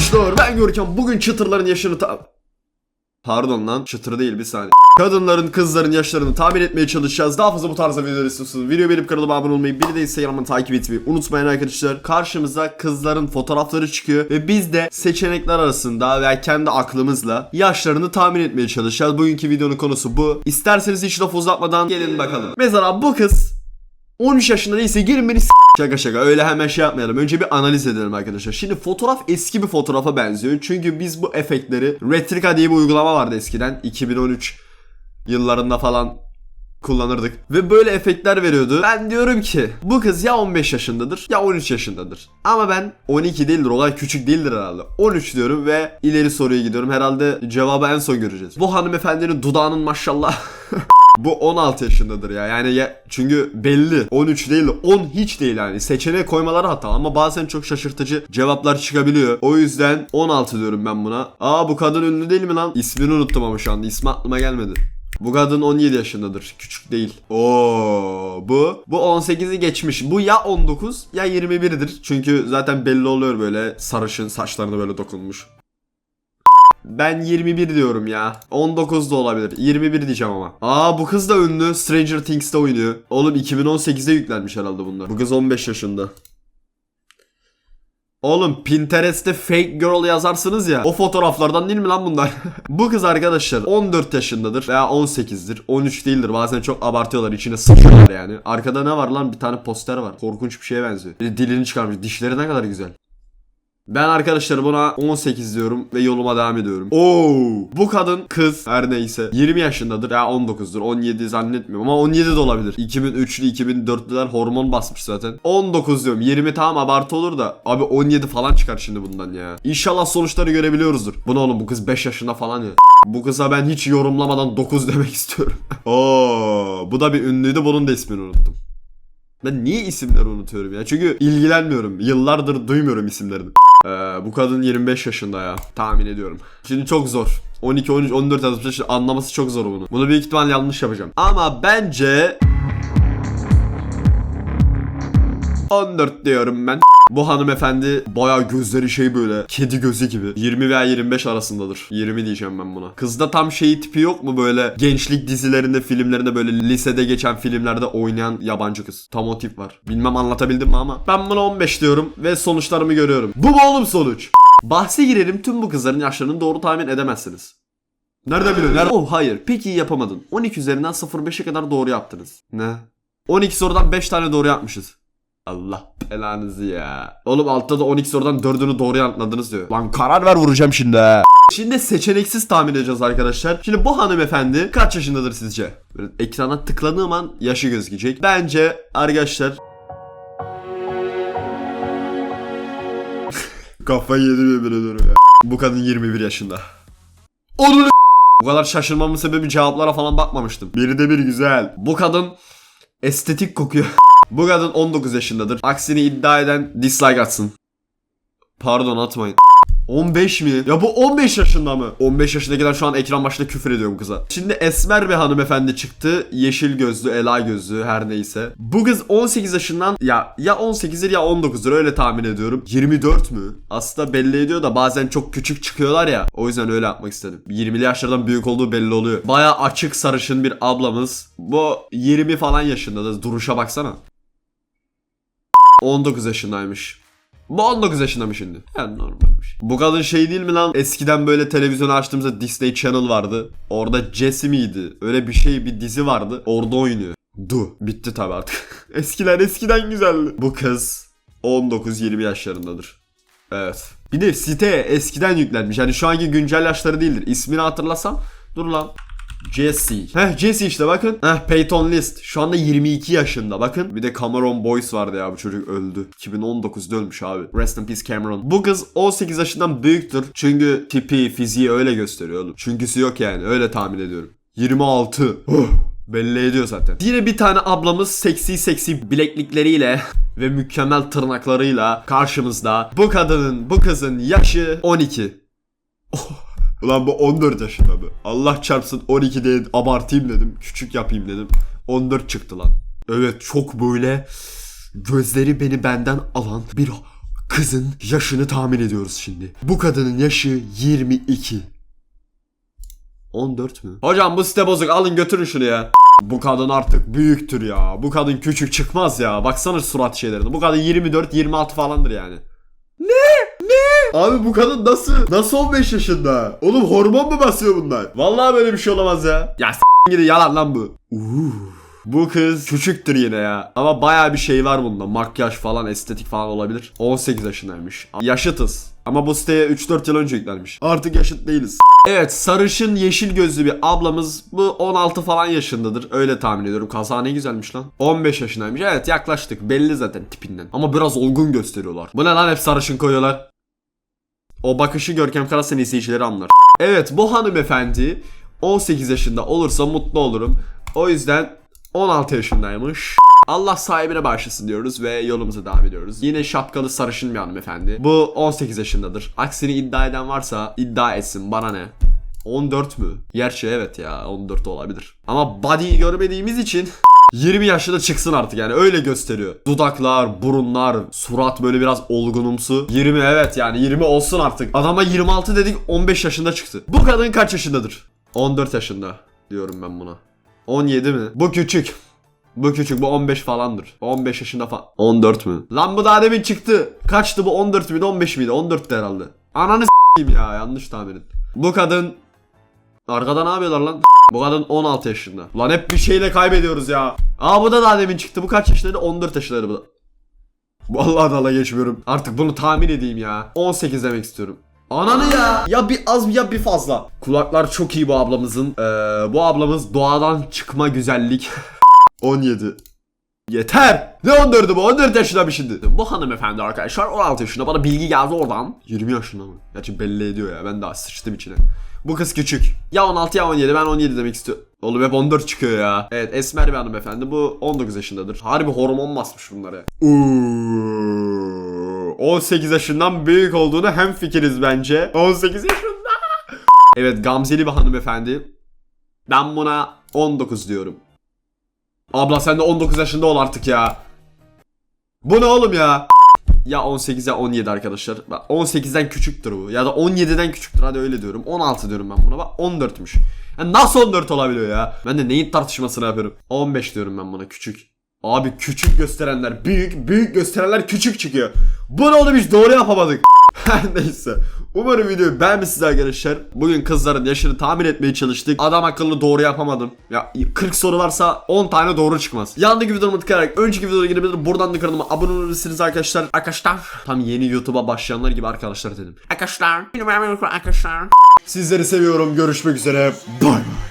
arkadaşlar ben Görkem bugün çıtırların yaşını ta... Pardon lan çıtır değil bir saniye. Kadınların kızların yaşlarını tahmin etmeye çalışacağız. Daha fazla bu tarzda videolar istiyorsanız video benim kanalıma abone olmayı bir de Instagram'dan takip etmeyi unutmayın arkadaşlar. Karşımıza kızların fotoğrafları çıkıyor ve biz de seçenekler arasında veya kendi aklımızla yaşlarını tahmin etmeye çalışacağız. Bugünkü videonun konusu bu. İsterseniz hiç laf uzatmadan gelin bakalım. Mesela bu kız 13 yaşında değilse gelin beni s- Şaka şaka öyle hemen şey yapmayalım. Önce bir analiz edelim arkadaşlar. Şimdi fotoğraf eski bir fotoğrafa benziyor. Çünkü biz bu efektleri Retrika diye bir uygulama vardı eskiden. 2013 yıllarında falan kullanırdık. Ve böyle efektler veriyordu. Ben diyorum ki bu kız ya 15 yaşındadır ya 13 yaşındadır. Ama ben 12 değildir olay küçük değildir herhalde. 13 diyorum ve ileri soruya gidiyorum. Herhalde cevabı en son göreceğiz. Bu hanımefendinin dudağının maşallah Bu 16 yaşındadır ya. Yani ya, çünkü belli. 13 değil de 10 hiç değil yani. Seçeneğe koymaları hata ama bazen çok şaşırtıcı cevaplar çıkabiliyor. O yüzden 16 diyorum ben buna. Aa bu kadın ünlü değil mi lan? İsmini unuttum ama şu anda. İsmi aklıma gelmedi. Bu kadın 17 yaşındadır. Küçük değil. Oo bu bu 18'i geçmiş. Bu ya 19 ya 21'dir. Çünkü zaten belli oluyor böyle sarışın saçlarına böyle dokunmuş. Ben 21 diyorum ya. 19 da olabilir. 21 diyeceğim ama. Aa bu kız da ünlü. Stranger Things'te oynuyor. Oğlum 2018'de yüklenmiş herhalde bunlar. Bu kız 15 yaşında. Oğlum Pinterest'te fake girl yazarsınız ya. O fotoğraflardan değil mi lan bunlar? Bu kız arkadaşlar 14 yaşındadır veya 18'dir. 13 değildir. Bazen çok abartıyorlar. içine sıçıyorlar yani. Arkada ne var lan? Bir tane poster var. Korkunç bir şeye benziyor. Bir dilini çıkarmış. Dişleri ne kadar güzel. Ben arkadaşlar buna 18 diyorum ve yoluma devam ediyorum. Oo, bu kadın kız her neyse 20 yaşındadır ya 19'dur 17 zannetmiyorum ama 17 de olabilir. 2003'lü 2004'lüler hormon basmış zaten. 19 diyorum 20 tamam abartı olur da abi 17 falan çıkar şimdi bundan ya. İnşallah sonuçları görebiliyoruzdur. Bu ne oğlum bu kız 5 yaşında falan ya. Bu kıza ben hiç yorumlamadan 9 demek istiyorum. Oo, bu da bir ünlüydü bunun da ismini unuttum. Ben niye isimleri unutuyorum ya? Çünkü ilgilenmiyorum. Yıllardır duymuyorum isimlerini. Ee, bu kadın 25 yaşında ya. Tahmin ediyorum. Şimdi çok zor. 12, 13, 14 yazmışlar. Şimdi anlaması çok zor bunu. Bunu büyük ihtimal yanlış yapacağım. Ama bence... 14 diyorum ben. Bu hanımefendi bayağı gözleri şey böyle kedi gözü gibi. 20 veya 25 arasındadır. 20 diyeceğim ben buna. Kızda tam şey tipi yok mu böyle gençlik dizilerinde, filmlerinde böyle lisede geçen filmlerde oynayan yabancı kız. Tam o tip var. Bilmem anlatabildim mi ama. Ben buna 15 diyorum ve sonuçlarımı görüyorum. Bu mu oğlum sonuç? Bahse girelim tüm bu kızların yaşlarını doğru tahmin edemezsiniz. Nereden biliyorsun? Nerede? Oh hayır. Peki yapamadın. 12 üzerinden 0.5'e kadar doğru yaptınız. Ne? 12 sorudan 5 tane doğru yapmışız. Allah belanızı ya. Oğlum altta da 12 sorudan 4'ünü doğru yanıtladınız diyor. Lan karar ver vuracağım şimdi ha. Şimdi seçeneksiz tahmin edeceğiz arkadaşlar. Şimdi bu hanımefendi kaç yaşındadır sizce? Böyle ekrana tıkladığım an yaşı gözükecek. Bence arkadaşlar... Kafayı yedim yemin ediyorum ya. Bu kadın 21 yaşında. Onu Bu kadar şaşırmamın sebebi cevaplara falan bakmamıştım. Biri de bir güzel. Bu kadın estetik kokuyor. Bu kadın 19 yaşındadır. Aksini iddia eden dislike atsın. Pardon atmayın. 15 mi? Ya bu 15 yaşında mı? 15 yaşındakiler şu an ekran başında küfür ediyorum kıza. Şimdi esmer bir hanımefendi çıktı. Yeşil gözlü, ela gözlü her neyse. Bu kız 18 yaşından ya ya 18'dir ya 19'dur öyle tahmin ediyorum. 24 mü? Aslında belli ediyor da bazen çok küçük çıkıyorlar ya. O yüzden öyle yapmak istedim. 20'li yaşlardan büyük olduğu belli oluyor. Baya açık sarışın bir ablamız. Bu 20 falan yaşında da duruşa baksana. 19 yaşındaymış. Bu 19 yaşında mı şimdi? Yani normalmiş. Bu kadın şey değil mi lan? Eskiden böyle televizyonu açtığımızda Disney Channel vardı. Orada Jesse miydi? Öyle bir şey bir dizi vardı. Orada oynuyor. Du. Bitti tabi artık. eskiden eskiden güzeldi. Bu kız 19-20 yaşlarındadır. Evet. Bir de site eskiden yüklenmiş. Yani şu anki güncel yaşları değildir. İsmini hatırlasam. Dur lan. Jesse. Heh Jesse işte bakın. Heh Peyton List. Şu anda 22 yaşında bakın. Bir de Cameron Boyce vardı ya bu çocuk öldü. 2019'da ölmüş abi. Rest in peace Cameron. Bu kız 18 yaşından büyüktür. Çünkü tipi, fiziği öyle gösteriyor oğlum. Çünküsü yok yani öyle tahmin ediyorum. 26. Huh. Belli ediyor zaten. Yine bir tane ablamız seksi seksi bileklikleriyle ve mükemmel tırnaklarıyla karşımızda. Bu kadının, bu kızın yaşı 12. Ulan bu 14 yaşında mı? Allah çarpsın 12 değil abartayım dedim. Küçük yapayım dedim. 14 çıktı lan. Evet çok böyle gözleri beni benden alan bir Kızın yaşını tahmin ediyoruz şimdi. Bu kadının yaşı 22. 14 mü? Hocam bu site bozuk alın götürün şunu ya. Bu kadın artık büyüktür ya. Bu kadın küçük çıkmaz ya. Baksana surat şeylerine. Bu kadın 24-26 falandır yani. Ne? Ne? Abi bu kadın nasıl? Nasıl 15 yaşında? Oğlum hormon mu basıyor bunlar? Vallahi böyle bir şey olamaz ya. Ya s*** gidi yalan lan bu. Uuu. Bu kız küçüktür yine ya. Ama baya bir şey var bunda. Makyaj falan, estetik falan olabilir. 18 yaşındaymış. Yaşıtız. Ama bu siteye 3-4 yıl önce yüklenmiş. Artık yaşıt değiliz. Evet sarışın yeşil gözlü bir ablamız bu 16 falan yaşındadır. Öyle tahmin ediyorum. Kaza ne güzelmiş lan. 15 yaşındaymış. Evet yaklaştık. Belli zaten tipinden. Ama biraz olgun gösteriyorlar. Bu ne lan hep sarışın koyuyorlar. O bakışı Görkem Karas'ın izleyicileri anlar. Evet bu hanımefendi 18 yaşında olursa mutlu olurum. O yüzden 16 yaşındaymış. Allah sahibine bağışlasın diyoruz ve yolumuza devam ediyoruz. Yine şapkalı sarışın bir hanımefendi. Bu 18 yaşındadır. Aksini iddia eden varsa iddia etsin bana ne. 14 mü? Gerçi evet ya 14 olabilir. Ama body'yi görmediğimiz için 20 yaşında çıksın artık yani öyle gösteriyor. Dudaklar, burunlar, surat böyle biraz olgunumsu. 20 evet yani 20 olsun artık. Adama 26 dedik 15 yaşında çıktı. Bu kadın kaç yaşındadır? 14 yaşında diyorum ben buna. 17 mi? Bu küçük. Bu küçük bu 15 falandır. 15 yaşında falan. 14 mü? Lan bu daha demin çıktı. Kaçtı bu 14 miydi 15 miydi? 14'tü herhalde. Ananı s**eyim ya yanlış tahmin Bu kadın Arkada ne yapıyorlar lan? Bu kadın 16 yaşında. Lan hep bir şeyle kaybediyoruz ya. Aa bu da daha demin çıktı. Bu kaç yaşındaydı? 14 yaşındaydı bu da. Vallahi dala geçmiyorum. Artık bunu tahmin edeyim ya. 18 demek istiyorum. Ananı ya. Ya bir az ya bir fazla. Kulaklar çok iyi bu ablamızın. Ee, bu ablamız doğadan çıkma güzellik. 17. Yeter. Ne 14'ü bu? 14 yaşında bir şimdi. Bu hanımefendi arkadaşlar 16 yaşında. Bana bilgi geldi oradan. 20 yaşında mı? Gerçi belli ediyor ya. Ben daha sıçtım içine. Bu kız küçük. Ya 16 ya 17. Ben 17 demek istiyorum. Oğlum hep 14 çıkıyor ya. Evet esmer bir hanımefendi. Bu 19 yaşındadır. Harbi hormon basmış bunları. Uuu. 18 yaşından büyük olduğunu hem fikiriz bence. 18 yaşında. Evet Gamzeli bir hanımefendi. Ben buna 19 diyorum. Abla sen de 19 yaşında ol artık ya. Bu ne oğlum ya? Ya 18 ya 17 arkadaşlar. Bak 18'den küçüktür bu. Ya da 17'den küçüktür hadi öyle diyorum. 16 diyorum ben buna. Bak 14'müş. Ya nasıl 14 olabiliyor ya? Ben de neyin tartışmasını yapıyorum? 15 diyorum ben buna küçük. Abi küçük gösterenler büyük, büyük gösterenler küçük çıkıyor. Bu ne oğlum hiç doğru yapamadık. Her neyse. Umarım videoyu beğenmişsiniz arkadaşlar. Bugün kızların yaşını tahmin etmeye çalıştık. Adam akıllı doğru yapamadım. Ya 40 soru varsa 10 tane doğru çıkmaz. Yandaki videomu tıklayarak önceki videoya girebilir. Buradan da kanalıma abone olabilirsiniz arkadaşlar. Arkadaşlar. Tam yeni YouTube'a başlayanlar gibi arkadaşlar dedim. Arkadaşlar. Arkadaşlar. Sizleri seviyorum. Görüşmek üzere. Bay bay.